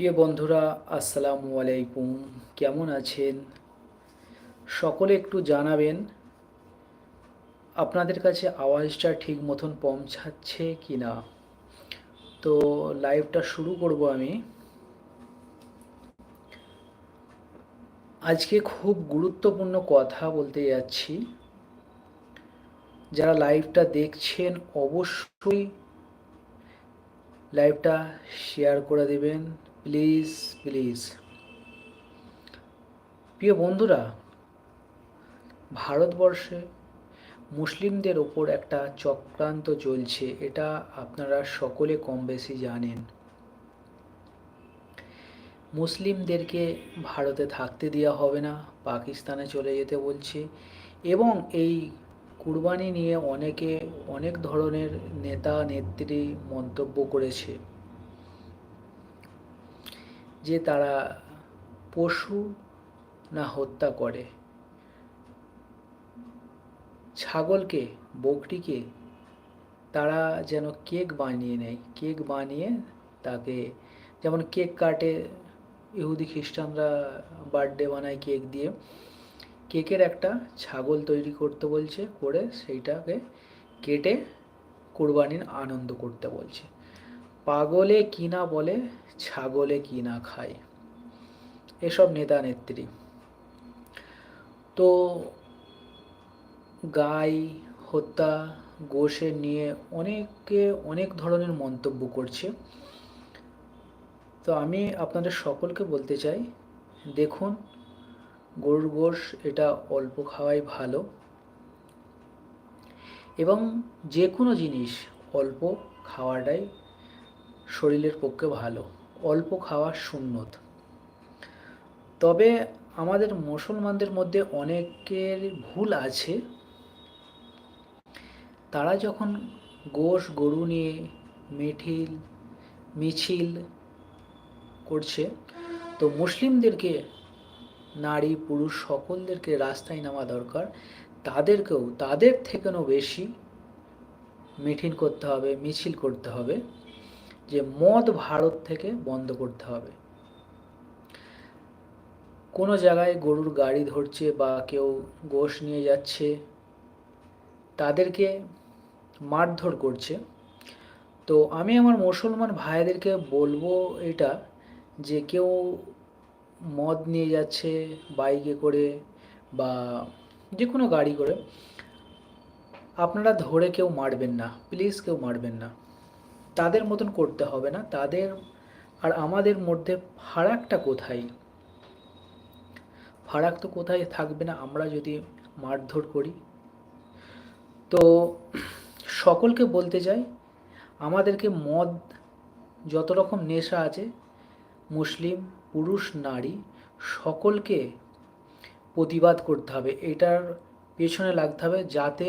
প্রিয় বন্ধুরা, আসসালামু আলাইকুম। কেমন আছেন? সকলে একটু জানাবেন, আপনাদের কাছে আওয়াজটা ঠিক মতন পৌঁছাচ্ছে কি না তো লাইভটা শুরু করব আমি। আজকে খুব গুরুত্বপূর্ণ কথা বলতে যাচ্ছি। যারা লাইভটা দেখছেন, অবশ্যই লাইভটা শেয়ার করে দেবেন। Please please. প্রিয় বন্ধুরা, ভারতবর্ষে মুসলিমদের ওপর একটা চক্রান্ত চলছে, এটা আপনারা সকলে কম বেশি জানেন। মুসলিমদেরকে ভারতে থাকতে দেওয়া হবে না, পাকিস্তানে চলে যেতে বলছে এবং এই কুরবানি নিয়ে অনেকে অনেক ধরনের নেতা নেত্রী মন্তব্য করেছে। যে তারা পশু না হত্যা করে। ছাগলকে, বকরিকে তারা যেন কেক বানিয়ে নেয়। কেক বানিয়ে তাকে যেমন কেক কাটে, ইহুদি খ্রিস্টানরা বার্থডে বানায় কেক দিয়ে। কেকের একটা ছাগল তৈরি করতে বলছে, করে সেইটাকে কেটে কোরবানির আনন্দ করতে বলছে। পাগলে কিনা বলে, ছাগলে কিনা খায়। এসব নেতা নেত্রী। তো গাই, হত্যা গোষের নিয়ে অনেকে অনেক ধরনের মন্তব্য করছে। তো আমি আপনাদের সকলকে বলতে চাই, দেখুন, গরুর গোশ এটা অল্প খাওয়াই ভালো। এবং যে কোনো জিনিস অল্প খাওয়াটাই শরীরের পক্ষে ভালো, অল্প খাওয়া সুন্নত। তবে আমাদের মুসলমানদের মধ্যে অনেকের ভুল আছে। তারা যখন গোশ, গরু নিয়ে মিঠিল, মিছিল করছে, তো মুসলিমদেরকে, নারী, পুরুষ সকলদেরকে রাস্তায় নামা দরকার। তাদেরকেও, তাদের থেকেও বেশি মিঠিল করতে হবে, মিছিল করতে হবে। যে মদ ভারত থেকে বন্ধ করতে হবে। কোনো জায়গায় গরুর গাড়ি ধরছে বা কেউ গোশ নিয়ে যাচ্ছে, তাদেরকে মারধর করছে। তো আমি আমার মুসলমান ভাইদেরকে বলব এটা যে কেউ মদ নিয়ে যাচ্ছে, বাইকে করে বা যে কোনো গাড়ি করে, আপনারা ধরে কেউ মারবেন না প্লিজ কেউ মারবেন না। তাদের মতন করতে হবে না। তাদের আর আমাদের মধ্যে ফারাকটা কোথায়? ফারাক তো কোথায় থাকবে না, আমরা যদি মারধর করি। তো সকলকে বলতে চাই, আমাদেরকে মদ যত রকম নেশা আছে, মুসলিম, পুরুষ, নারী, সকলকে প্রতিবাদ করতে হবে। এটার পেছনে লাগতে হবে যাতে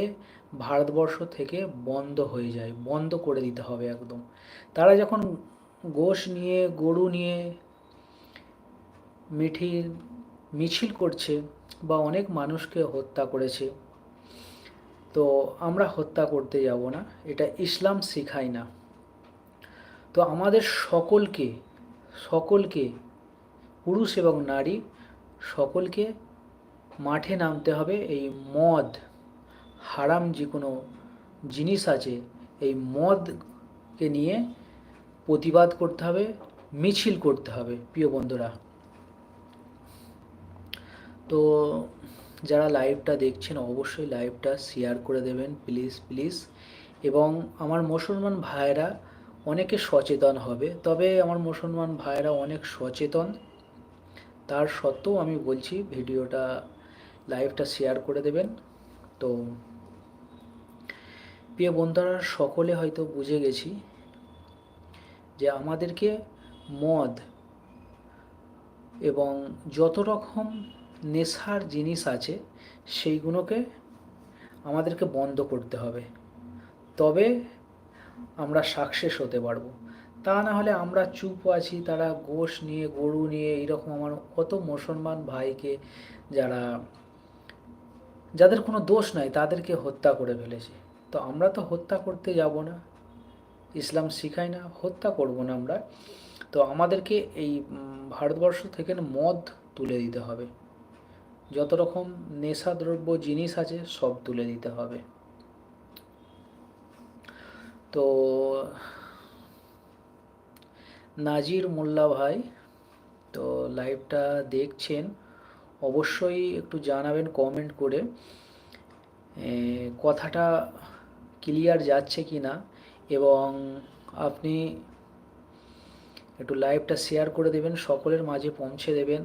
ভারতবর্ষ থেকে বন্ধ হয়ে যায়, বন্ধ করে দিতে হবে একদম। তারা যখন গোশ নিয়ে, গরু নিয়ে, মিঠির মিছিল করছে বা অনেক মানুষকে হত্যা করেছে, তো আমরা হত্যা করতে যাব না, এটা ইসলাম শেখায় না। তো আমাদের সকলকে সকলকে, পুরুষ এবং নারী, সকলকে মাঠে নামতে হবে, এই মদ, হারাম যে কোনো জিনিস আছে, এই মদকে নিয়ে প্রতিবাদ করতে হবে, মিছিল করতে হবে, প্রিয় বন্ধুরা। তো যারা লাইভটা দেখছেন, অবশ্যই লাইভটা শেয়ার করে দেবেন প্লিজ প্লিজ এবং আমার মুসলমান ভাইয়েরা অনেকে সচেতন হবে, তবে আমার মুসলমান ভাইয়েরা অনেক সচেতন। তার সত্ত্বেও আমি বলছি, ভিডিওটা লাইভটা শেয়ার করে দেবেন। তো প্রিয় বন্ধুরা, সকলে হয়তো বুঝে গেছি যে আমাদেরকে মদ এবং যত রকম নেশার জিনিস আছে, সেইগুলোকে আমাদেরকে বন্ধ করতে হবে। তবে আমরা সাকসেস হতে পারব। তা না হলে আমরা চুপ আছি, তারা গোশ নিয়ে, গরু নিয়ে এরকম আমার কত মুসলমান ভাইকে যারা যাদের কোনো দোষ নাই, তাদেরকে হত্যা করে ফেলেছে। তো আমরা তো হত্যা করতে যাব না। ইসলাম শিখায় না, হত্যা করব না আমরা। তো আমাদেরকে এই ভারতবর্ষ থেকে মদ তুলে দিতে হবে। যত রকম নেশাদ্রব্য জিনিস আছে, সব তুলে দিতে হবে। তো নাজির মোল্লা ভাই, তো লাইভটা দেখছেন। অবশ্যই একটু জানাবেন কমেন্ট করে। কথাটা ক্লিয়ার যাচ্ছে কি না এবং আপনি একটু লাইভটা শেয়ার করে দেবেন, সকলের মাঝে পৌঁছে দেবেন।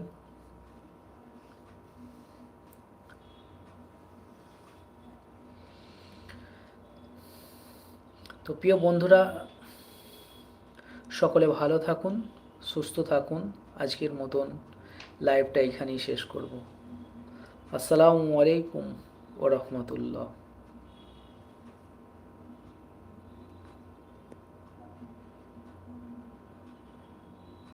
তো প্রিয় বন্ধুরা, সকলে ভালো থাকুন, সুস্থ থাকুন, আজকের মতন। লাইভটা এখানেই শেষ করব। আসসালামু আলাইকুম ও রহমতুল্লাহ।